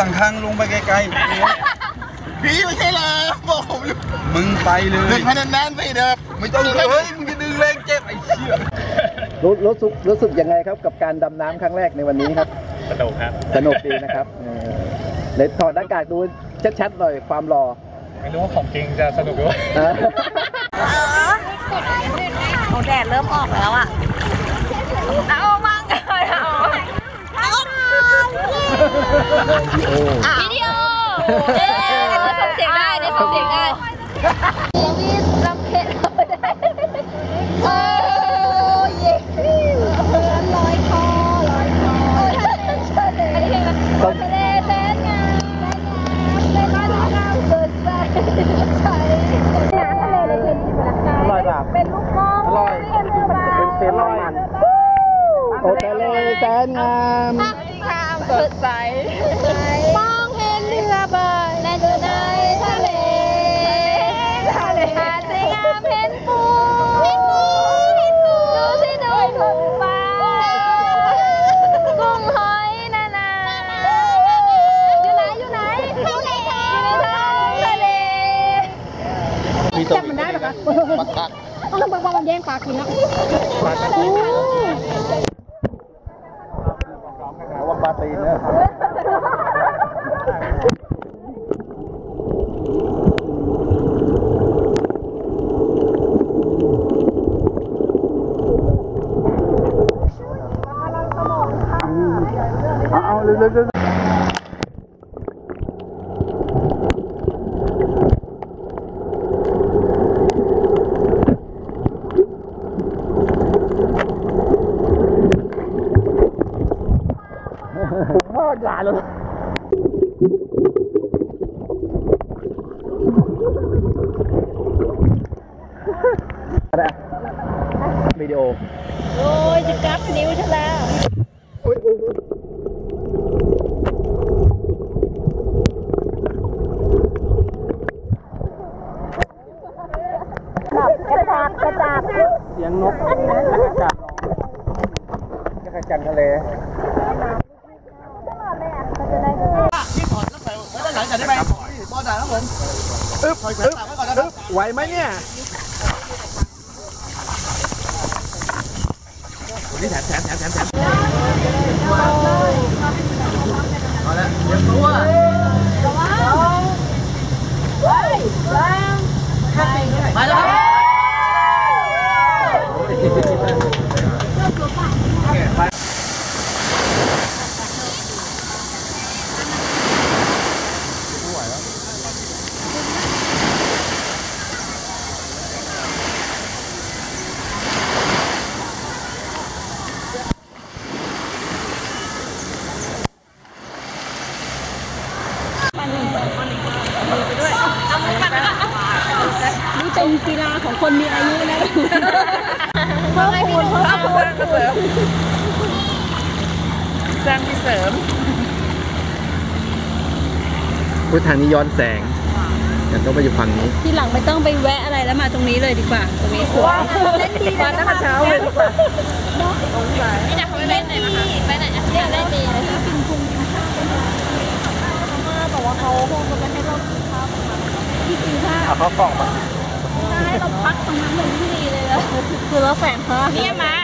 ข้างๆลงไปไกลพี่ไม่ใช่เหรอบอกผมอยู่ๆ มึงไปเลดึย งให้แน่นๆสิเด้อไม่ต้องเลยเฮ้ยมึงจะดึงแรงเจ็บไอ้เชี่ย รู้รู้สึกรู้สึกยังไงครับกับการดำน้ำครั้งแรกในวันนี้ครับ สนุกครับ สนุกดีนะครับเออเลยถอดหน้ากากดูชัดๆหน่อยความหล่อไม่รู้ว่าของจริงจะสนุกหรือว่าอะเอาแดดเริ่มออกแล้วอะ เอามั่งเลยเอาเอา วิดีโอเอ๊ะส่งเสียงได้เนี่ยส่งเสียงได้นี่รำเพ็ญเราได้โอ้ยเย่ลอยคอลอยคออันนี้เพลงอะไรทะเลแสนงามแสนงามเป็นบ้านเราเกิดใจใช่น้ำทะเลนส์เป็นร่างเป็นลูกมองเป็นเรือใบเป็นเซลมัน โอทะเลแสนงามข้ามสดใส มองเห็นเรือใบในในทะเลทะเลหาดสวยงามเห็นปูดูสิดูทุ่งฟ้ากุ้งหอยนานา อยู่ไหนอยู่ไหนทะเลอยู่ในท้องทะเลจำมันได้หรอคะปักปักต้องบอกว่ามันแย่งปลากินแล้วว่าปลาตีน เนี่ยเอาเอาเร็วๆ พ่อด่าเลยอะไรอะวิดีโอ โอ้ยจะกลับนิ้วฉันแล้วกระจาบกระจาบเสียงนกจับจักรจันทร์ทะเล ไหวไหมเนี่ยนี่เป็นกีฬาของคน มีอายุนเพิ่มพูนเพิ่มพูนสร้างที่เสริมพุททางนี้ย้อนแสงแต่ต้องไปอยู่ฝั่งนี้ ที่หลังไม่ต้องไปแวะอะไรแล้วมาตรงนี้เลยดีกว่า ตรงนี้สวยเล่นดีนะตั้งแต่เช้าเลยดีกว่านี่นะเขาไปเล่นไหนมาคะไปไหนนะอยากเล่นดีเลยกินพุงกินข้าวมาบอกว่าเขาคงจะไปให้เรากินข้าวที่กินข้าวเขากล่องมาให้เราพัก ตรงนั้นเลยที่ดีเลยนะคือเราแฝงเขาเนี่ยมา